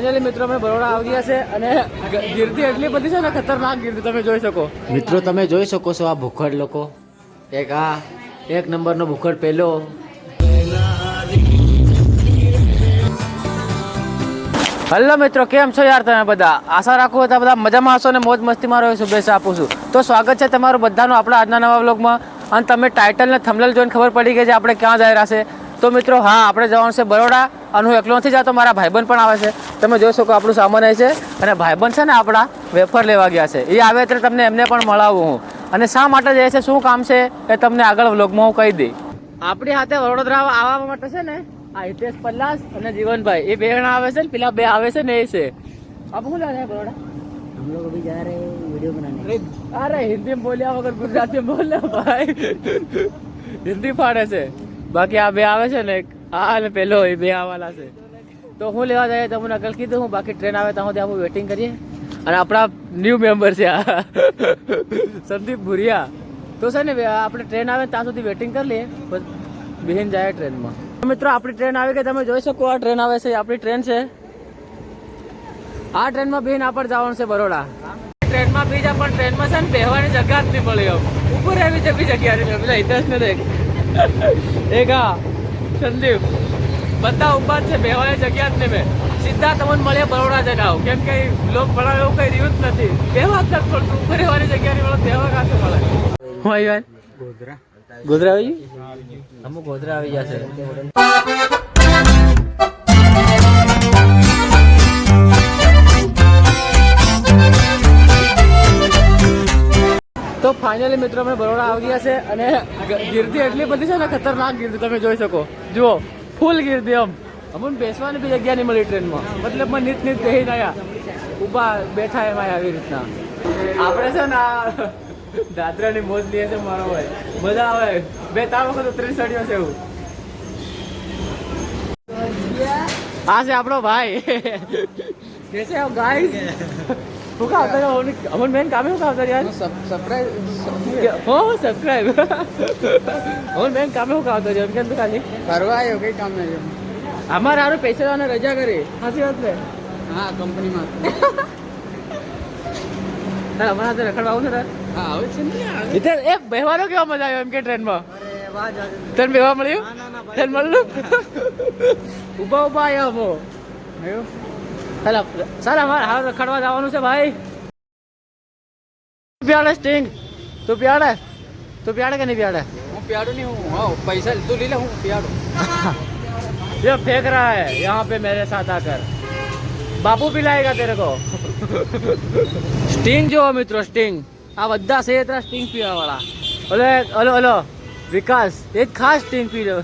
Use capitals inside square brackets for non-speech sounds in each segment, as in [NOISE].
Finally મિત્રો અમે બરોડા આવી ગયા છે અને ગીર્દી એટલી બધી છે ને ખતરનાક ગીર્દી તમે જોઈ શકો. મિત્રો તમે જોઈ શકો છો આ ભૂખડ લોકો. એક આ એક નંબરનો ભૂખડ પહેલો હલો મિત્રો કેમ છો યાર તમે બધા? આશા રાખું હતા બધા મજામાં હશો ને મોજ મસ્તીમાં રહ્યો શુભેચ્છા આપું છું. તો સ્વાગત છે તમારું બધાનું આપણા આજના નવા બ્લોગમાં અને તમે ટાઇટલ ને થંબનેલ જોઈને ખબર પડી ગઈ છે આપણે ક્યાં જઈ રહ્યા છે. તો મિત્રો હા આપણે જવાનું છે બરોડા અને હું એકલો નથી જતો મારા ભાઈબંધ પણ આવે છે તમે જોઈ શકો આપણું સામાન અહીં છે અને ભાઈબંધ છે ને આપણા વેફર લેવા ગયા છે એ આવે એટલે તમને એમને પણ મળાવું હું અને શા માટે જાય છે શું કામ છે એ તમને આગળ વ્લોગમાં હું કહી દઈ આપણી હાથે વડોદરા આવવા માટે છે ને આ હિતેશ પલ્લાસ અને જીવનભાઈ એ બે જણા આવે છે ને પેલા બે આવે છે ને એ છે આપ શું લાગે બરોડા हम लोग अभी जा रहे हैं वीडियो बनाने અરે હિન્દી में બોલ્યા વગર ગુજરાતી બોલે ભાઈ હિન્દી ફાડે છે બાકી આ બે આવે છે ને હા અને પેલો એ બે આવવાના છે. તો હું લેવા જાય તમને નકલ કીધું, હું બાકી ટ્રેન આવે ત્યાં સુધી આપણે વેટિંગ કરીએ. અને આપણા ન્યૂ મેમ્બર છે આ. [LAUGHS] સંદીપ ભુરિયા. તો છે ને, આપણે ટ્રેન આવે ત્યાં સુધી વેટિંગ કરી લઈએ. બહેન જાય ટ્રેનમાં મિત્રો, આપણી ટ્રેન આવી ગઈ. તમે જોઈ શકો આ ટ્રેન આવે છે આપણી ટ્રેન છે. આ ટ્રેનમાં બેન આપણ જવાનું છે બરોડા. ટ્રેનમાં બીજા પણ ટ્રેનમાં છે ને, બેહવાની જગ્યા જ નહીં મળી ઉપર એવી જગ્યા જગ્યા નહીં પેલા હિતેશ ને એકા સંદીપ બધા ઊભા છે બેવાય જગ્યા જ નહીં મેં. સીધા તમને મળે બરોડા જગાવ કેમ કે લોક ભણાવે એવું કઈ રહ્યું જ નથી. બેવા જ નથી પડતું ફરીવાની જગ્યાની મળે બેવા કાંઠે મળે? હું ગોધરા. ગોધરા આવી ગયું? અમુક ગોધરા આવી જશે ફાઇનલી મિત્રો અમે બરોડા આવી ગયા છે અને ગીર્દી એટલી બધી છે ને ખતરનાક ગીર્દી તમે જોઈ શકો. જુઓ, ફૂલ ગીર્દી એમ અમને બેસવાની બી જગ્યા નહીં મળી ટ્રેનમાં. મતલબ મને નીત નીત બેહી રહ્યા ઊભા બેઠા એમાં આવી રીતના. આપણે છે ને આ [LAUGHS] દાદરાની મોજ લઈએ છે મારો ભાઈ. મજા આવે. બે ત્રણ વખત ઉતરી ચડ્યો છે એવું આ છે આપણો ભાઈ. [LAUGHS] કે છે ગાઈઝ હું કા આવતા રહ્યો અમન બેન કામે હું કા આવતા યાર? સબસ્ક્રાઇબ હો સબસ્ક્રાઇબ અમન બેન કામે હું કા આવતા રહ્યો કેમ તું કાલે ફરવા આવ્યો કઈ કામ નહીં અમારે આરો પૈસા રજા કરી. સાચી વાત ને હા કંપનીમાં. તારા અમારા હાથે રખડવા આવું ને હા આવે છે ને ઇતર એક બેહવાનો કેવો મજા આવ્યો એમ કે ટ્રેનમાં? તને બેહવા મળ્યું? તને મળ્યું? ઊભા ઊભા આવ્યા હમો. આવ્યો? ચાલો ચાલ અમારે હાલ રખડવા જવાનું છે ભાઈ તું પ્યાડે સ્ટિંગ તું પ્યાડે તું પ્યાડે કે નહીં પ્યાડે હું पियाडो नहीं हूँ हाँ पैसा तू ले ले हूँ पियाडो ये फेंक रहा है यहाँ पे मेरे साथ आकर बापू पिलाएगा तेरे को [LAUGHS] સ્ટિંગ જો મિત્રો સ્ટિંગ આ બધા છે એટલા સ્ટિંગ પીવા વાળા ઓલે ઓલો ઓલો વિકાસ એ જ ખાસ સ્ટિંગ પી રહ્યો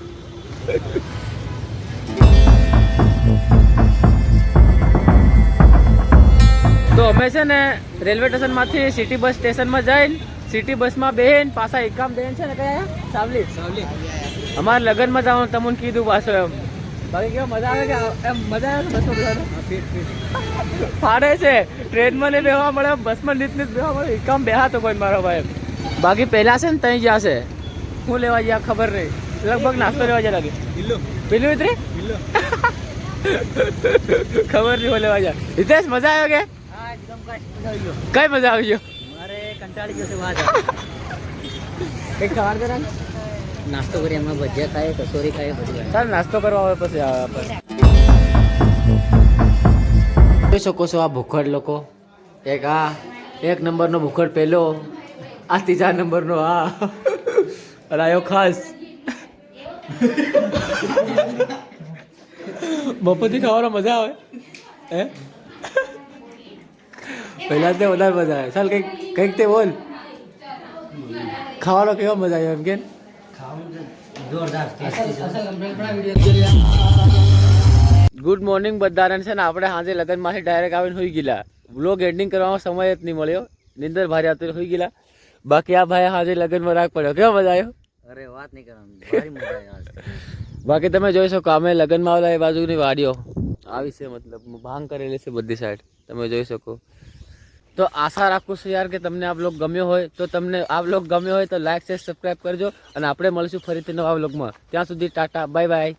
અમે છે ને રેલવે સ્ટેશનમાંથી સિટી બસ સ્ટેશનમાં જઈને સિટી બસમાં બેહીને પાછા એકામ બેન છે ને કયા? સાવલી. સાવલી અમારે લગ્નમાં જવાનું તમને કીધું પાછું એમ. બાકી કેવો મજા આવે કે એમ મજા આવે બસો બધાને ફાડે છે. ટ્રેનમાં ને બેહવા મળે બસમાં નીત નીત બેહવા મળે. એકામ બેહાતો કોઈ મારો ભાઈ બાકી પહેલાં છે ને ત્યાં ગયા છે. હું લેવા ગયા ખબર નહીં. લગભગ નાસ્તો લેવા ગયા લાગે. પેલું મિત્રી ખબર નહીં લેવા ગયા. હિતેશ મજા આવ્યો કે? કઈ મજા આવી ગયો? મારે કંટાળી ગયો છે વાત. કઈ ખાવાનું કરે નાસ્તો કરી એમાં ભજીયા ખાઈએ કચોરી ખાઈએ બધું ચાલ નાસ્તો કરવા આવે પછી આવે આપણે. જોઈ શકો છો આ ભૂખડ લોકો. એક આ એક નંબરનો ભૂખડ પહેલો આ ત્રીજા નંબરનો આ. અને આયો ખાસ. બપોરથી ખાવાનો મજા આવે. હે? પહેલા તે વધારે મજા આવે. ચાલ કંઈક કંઈક તે બોલ. ખાવાનો કેવો મજા આવ્યો એમ કે? ગુડ મોર્નિંગ બધાને છે ને. આપણે સાંજે લગ્નમાંથી ડાયરેક્ટ આવીને હોઈ ગયેલા. વ્લોગ એન્ડિંગ કરવામાં સમય જ નહીં મળ્યો. નિંદર ભારે આવતી હોઈ ગયેલા. બાકી આ ભાઈ સાંજે લગ્નમાં રાખ પડ્યો. કેવો મજા આવ્યો? અરે વાત નહીં કરવાની. બાકી તમે જોઈ શકો અમે લગ્નમાં આવેલા એ બાજુની વાડીઓ. આવી છે મતલબ ભાંગ કરેલી છે બધી સાઈડ તમે જોઈ શકો. તો આશા રાખું છું યાર કે તમને આ બ્લોગ ગમ્યો હોય. તો તમને આ બ્લોગ ગમ્યો હોય તો લાઈક શેર સબસ્ક્રાઈબ કરજો અને આપણે મળીશું ફરીથી નવા બ્લોગમાં ત્યાં સુધી ટાટા બાય બાય